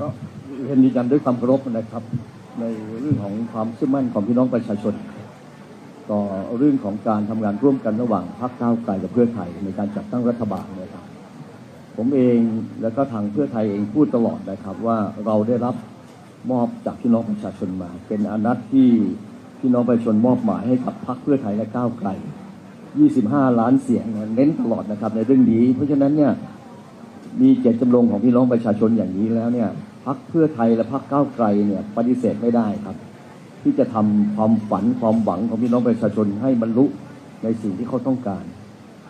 ก็เรียนยืนยันด้วยความเคารพนะครับ ในเรื่องของความเชื่อมั่นของพี่น้องประชาชน ต่อเรื่องของการทำงานร่วมกันระหว่างพรรคก้าวไกลกับเพื่อไทยในการจัดตั้งรัฐบาลนะครับ ผมเองแล้วก็ทางเพื่อไทยเองพูดตลอดนะครับว่าเราได้รับมอบจากพี่น้องประชาชนมา เป็นอนัตที่พี่น้องประชาชนมอบหมายให้กับพรรคเพื่อไทยและก้าวไกล 25 ล้านเสียงเนี่ยเน้นตลอดนะครับในเรื่องนี้ เพราะฉะนั้นเนี่ย มีเจตจำนงของพี่น้องประชาชนอย่างนี้แล้วเนี่ยพักเพื่อไทยและพักก้าวไกลเนี่ยปฏิเสธไม่ได้ครับ ที่จะทำความฝันความหวังของพี่น้องประชาชนให้บรรลุในสิ่งที่เขาต้องการ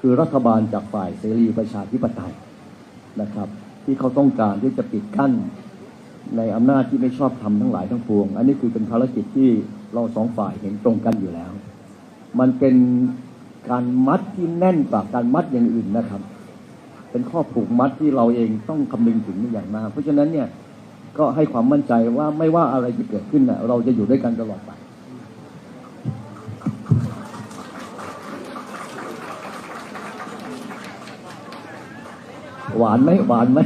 คือรัฐบาลจากฝ่ายเสรีประชาธิปไตยนะครับ ที่เขาต้องการที่จะปิดกั้นในอำนาจที่ไม่ชอบทำทั้งหลายทั้งปวง อันนี้คือเป็นภารกิจที่เราสองฝ่ายเห็นตรงกันอยู่แล้ว มันเป็นการมัดที่แน่นกว่าการมัดอย่างอื่นนะครับ เป็นข้อผูกมัดที่เราเองต้องคำนึงถึงอย่างมาก เพราะฉะนั้นเนี่ยก็ให้ความมั่นใจว่าไม่ว่าอะไรจะเกิดขึ้นนะเราจะอยู่ด้วยกันตลอดไปหวานไหมหวานไหม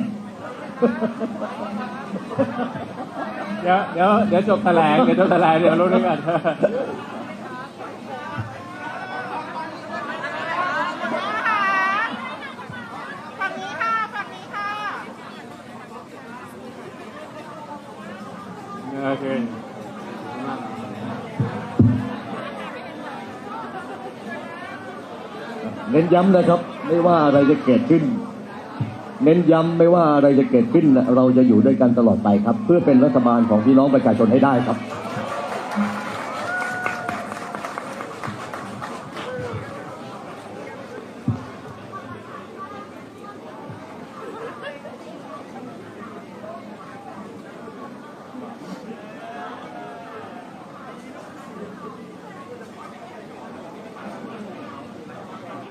เดี๋ยวเดี๋ยวเดี๋ยวจบแถลงเดี๋ยวจบแถลงเดี๋ยวรู้ด้วยกัน ฝั่งนี้ค่ะฝั่งนี้ค่ะ โอเคเน้นย้ำนะครับ ไม่ว่าอะไรจะเกิดขึ้น เน้นย้ำไม่ว่าอะไรจะเกิดขึ้น เราจะอยู่ด้วยกันตลอดไปครับ เพื่อเป็นรัฐบาลของพี่น้องประชาชนให้ได้ครับ